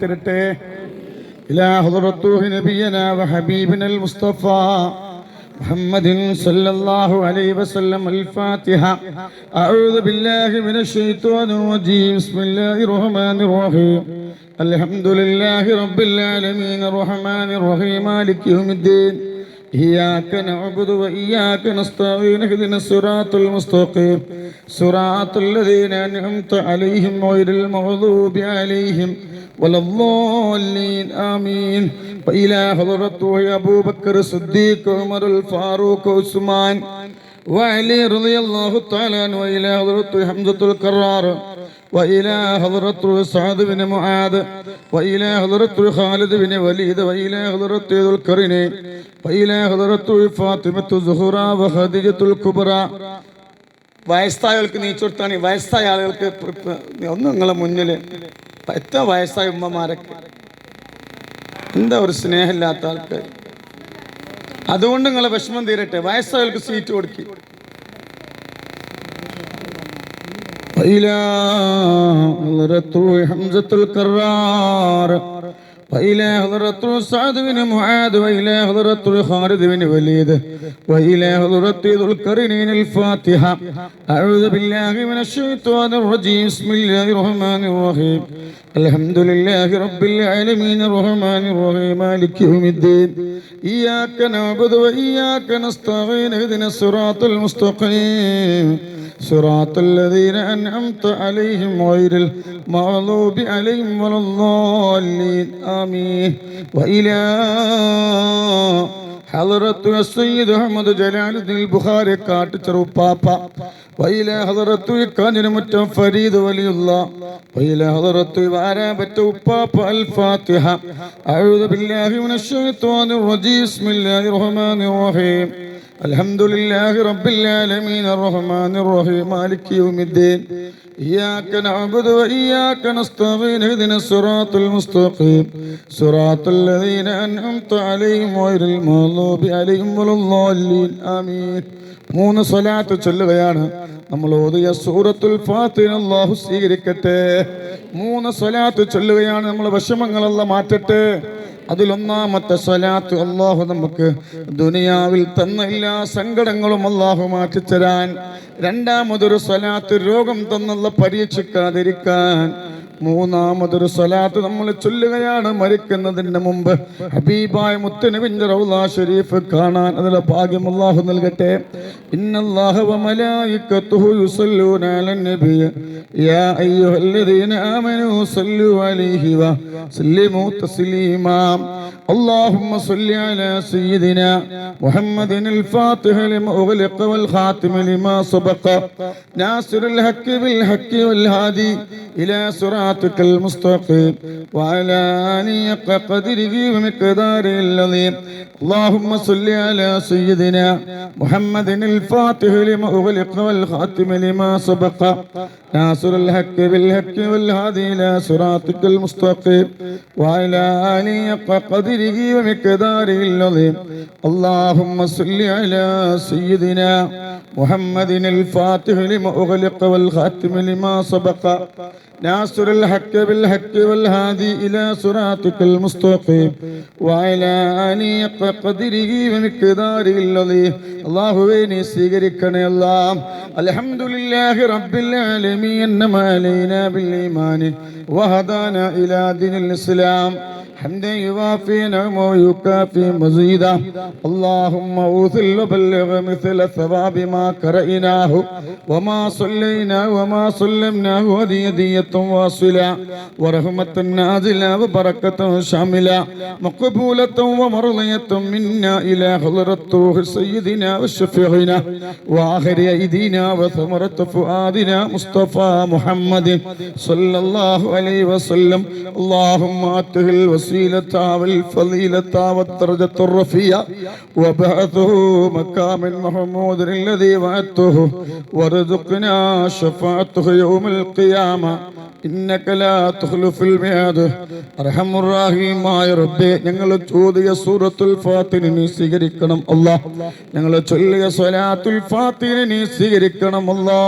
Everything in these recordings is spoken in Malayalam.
ترتي إلى حضرته نبينا وحبيبنا المصطفى محمد صلى الله عليه وسلم الفاتحة أعوذ بالله من الشيطان الرجيم بسم الله الرحمن الرحيم الحمد لله رب العالمين الرحمن الرحيم مالك يوم الدين إياك نعبد وإياك نستعين اهدنا الصراط المستقيم صراط الذين أنعمت عليهم غير المغضوب عليهم ولا الضالين آمين وإلى حضرته أبو بكر الصديق عمر الفاروق عثمان وعلي رضي الله تعالى عنه وإلى حضرته حمزة الكرار وإلى حضرة سعد بن معاذ وإلى حضرة خالد بن وليد وإلى حضرة ذو القرنين وإلى حضرة فاطمة الزهراء وخديجة الكبرى വയസ്സായവർക്ക് നീച്ചൊടുത്താണ് വയസ്സായ ആളുകൾക്ക് പ്ര- പ്ര- ഒന്ന് നിങ്ങളെ മുന്നിൽ എത്ര വയസ്സായ ഉമ്മമാരൊക്കെ എന്താ ഒരു സ്നേഹമില്ലാത്ത ആൾക്കാർ അതുകൊണ്ട് നിങ്ങളെ വിഷമം തീരട്ടെ വയസ്സായവർക്ക് സീറ്റ് കൊടുക്കി وإلى حضرة حمزة الكرار وإلى حضرة سعد بن معاذ وإلى حضرة خالد بن وليد وإلى حضرة ذو القرنين الفاتحة أعوذ بالله من الشيطان الرجيم بسم الله الرحمن الرحيم الحمد لله رب العالمين الرحمن الرحيم مالك يوم الدين إياك نعبد وإياك نستعين اهدنا الصراط المستقيم صراط الذين أنعمت عليهم غير المغضوب عليهم ولا الضالين آمين وإلى حضرة السيد أحمد جلال الدين البخاري كاتشرو بابا وإلى حضرة كان متم فريد ولي الله وإلى حضرة وعرابة بابا الفاتحة أعوذ بالله من الشيطان الرجيم بسم الله الرحمن الرحيم الحمد لله رب العالمين الرحمن الرحيم مالك يوم الدين إياك نعبد وإياك نستعين اهدنا الصراط المستقيم صراط الذين أنعمت عليهم غير المغضوب عليهم ولا الضالين آمين മൂന്ന് സ്വലാത്ത് ചൊല്ലുകയാണ് നമ്മൾ ഓതിയ സൂറത്തുൽ ഫാത്തിന അല്ലാഹു സ്വീകരിക്കട്ടെ മൂന്ന് സ്വലാത്ത് ചൊല്ലുകയാണ് നമ്മൾ വിഷമങ്ങളെല്ലാം മാറ്റട്ടെ അതിലൊന്നാമത്തെ സ്വലാത്ത് അള്ളാഹു നമുക്ക് ദുനിയാവിൽ തന്ന എല്ലാ സങ്കടങ്ങളും അള്ളാഹു മാറ്റിത്തരാൻ. രണ്ടാമതൊരു സ്വലാത്ത് രോഗം തന്നുള്ള പരീക്ഷിക്കാതിരിക്കാൻ. മൂന്നാമതൊരു സ്വലാത്ത് നമ്മൾ ചൊല്ലുകയാണ് മരിക്കുന്നതിന് മുമ്പ്. ഹബീബായ മുത്തനബിന്റെ റൗല ഷെരീഫ് കാണാൻ അതിലെ ഭാഗ്യം അള്ളാഹു നൽകട്ടെ. ഇന്നല്ലാഹ اللهم صل على سيدنا محمد الفاتح لما أغلق والخاتم لما سبق ناصر الحق بالحق والهادي إلى صراطك المستقيم وعلى أنيق قدره ومقداره العظيم. اللهم صل على سيدنا محمد الفاتح لما أغلق والخاتم لما سبق ناصر الحق بالحق والهادي إلى صراطك المستقيم وعلى أنيق قدره وقدره ومقداره العظيم اللهم صل على سيدنا محمد الفاتح لما أغلق والخاتم لما سبق ناصر الحق بالحق والهادي إلى صراطك المستقيم وعلى آله قدره ومقداره العظيم الله ويني سيغركنا الله الحمد لله رب العالمين إنما علينا بالإيمان وهدانا إلى دين الإسلام حمدا يوافي نعمه ويكافي مزيدا اللهم اوثل وبلغ مثل ثواب ما قرأناه وما صلينا وما سلمناه هدية واصلة ورحمة نازلة وبركة شاملة مقبولة ومرضية منا إلى حضرة روح سيدنا وشفيعنا وآخر أيدينا وثمرة فؤادنا مصطفى محمد صلى الله عليه وسلم اللهم آته الوسيلة والفضيلة والدرجة الرفيعة وبعثه مقام محمود الذي وعدته وارزقنا شفاعته يوم القيامة ഞങ്ങൾ ചോദിയ സൂറത്തുൽ ഫാത്തിന് നീ സ്വീകരിക്കണം അല്ലാ. ഞങ്ങൾ ചൊല്ലിയ സ്വലാത്തുൽ ഫാത്തിന് നീ സ്വീകരിക്കണം അല്ലാ.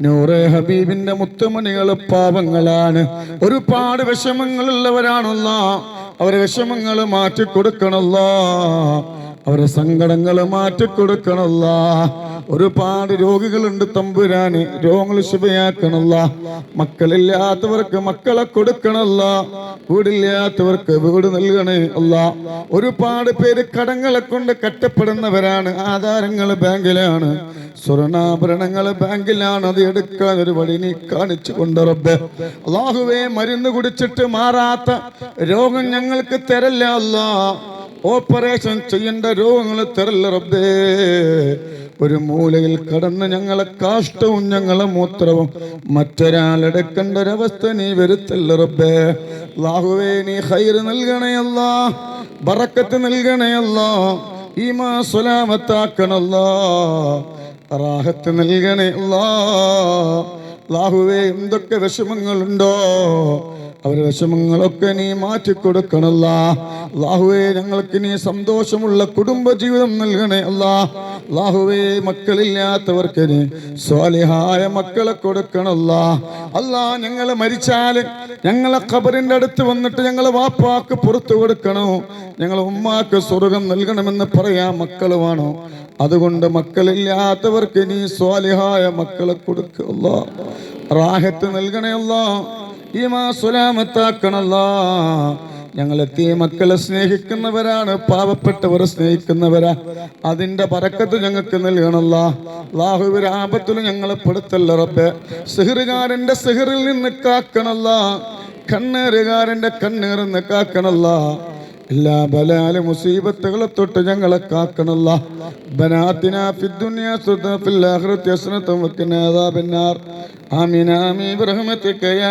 നൂറെ ഹബീബിന്റെ മുത്തുമണികൾ പാപങ്ങളാണ് ഒരുപാട് വിഷമങ്ങളുള്ളവരാണല്ല. അവരെ വിഷമങ്ങൾ മാറ്റിക്കൊടുക്കണല്ലോ. അവരെ സങ്കടങ്ങൾ മാറ്റിക്കൊടുക്കണല്ലോ. ഒരുപാട് രോഗികളുണ്ട് തമ്പുരാന്. രോഗങ്ങൾ ശുഭയാക്കണല്ല മക്കളില്ലാത്തവർക്ക് മക്കളെ കൊടുക്കണല്ല. വീടില്ലാത്തവർക്ക് വീട് നൽകണേ അല്ല. ഒരുപാട് പേര് കടങ്ങളെ കൊണ്ട് കറ്റപ്പെടുന്നവരാണ് ആധാരങ്ങൾ ബാങ്കിലാണ്. സ്വർണാഭരണങ്ങൾ ബാങ്കിലാണ്. അത് എടുക്കാൻ ഒരു വഴി നീ കാണിച്ചു കൊണ്ട് റബ്ബെ. അള്ളാഹുവേ മരുന്ന് കുടിച്ചിട്ട് മാറാത്ത രോഗം ഞങ്ങൾക്ക് തരല്ല അല്ലാ. ഓപ്പറേഷൻ ചെയ്യേണ്ട രോഗങ്ങൾ തരല്ല റബ്ബേ. ഒരു മൂലയിൽ കടന്ന് ഞങ്ങളെ കാഷ്ടവും ഞങ്ങളെ മൂത്രവും മറ്റൊരാളെടുക്കേണ്ട ഒരവസ്ഥ നീ വരുത്തല്ല റബ്ബേ. ലാഹുവേ നീ ഹൈറ് നൽകണയല്ല ബറക്കത്ത് നൽകണയല്ല ഈമാ സ്വലാമത്താക്കണല്ല. റാഹത്ത് നൽകണേ അല്ലാ ലാഹുവേ എന്തൊക്കെ വിഷമങ്ങളുണ്ടോ? അവരുടെ വിഷമങ്ങളൊക്കെ നീ മാറ്റിക്കൊടുക്കണല്ല. ലാഹുവേ ഞങ്ങൾക്ക് നീ സന്തോഷമുള്ള കുടുംബ ജീവിതം നൽകണേ അല്ലാ. ലാഹുവേ മക്കളില്ലാത്തവർക്ക് സ്വാലിഹായ മക്കളെ കൊടുക്കണല്ല അല്ലാ. ഞങ്ങൾ മരിച്ചാൽ ഞങ്ങളെ ഖബറിന്റെ അടുത്ത് വന്നിട്ട് ഞങ്ങളെ വാപ്പാക്ക് പുറത്തു കൊടുക്കണോ? ഞങ്ങളെ ഉമ്മാക്ക് സ്വർഗം നൽകണമെന്ന് പറയാ മക്കൾ വേണോ? അതുകൊണ്ട് മക്കളില്ലാത്തവർക്ക് നീ സ്വാലിഹായ മക്കളെ കൊടുക്കല്ല റാഹത്ത് നൽകണയല്ല ഈ മാ സുലാമത്താക്കണല്ല ഞങ്ങളെത്തിയ മക്കളെ സ്നേഹിക്കുന്നവരാണ് പാവപ്പെട്ടവരെ സ്നേഹിക്കുന്നവരാ. അതിന്റെ പറക്കത്ത് ഞങ്ങൾക്ക് നൽകണല്ല ലാഹുവിൽ ആപത്തിൽ ഞങ്ങളെ പെടുത്തല്ല റബ്ബെ. സിഹറുകാരന്റെ സിഹറിൽ നിന്ന് കാക്കണല്ല കണ്ണേറുകാരന്റെ കണ്ണേറിൽ നിന്ന് കാക്കണല്ല എല്ലാ ബലാലും മുസീബത്തുകളെ തൊട്ട് ഞങ്ങളെ കാക്കണല്ല ബനാത്തിന ഫിൽ വഖിന ആമീൻ ആമീൻ ബിറഹ്മതിക യാ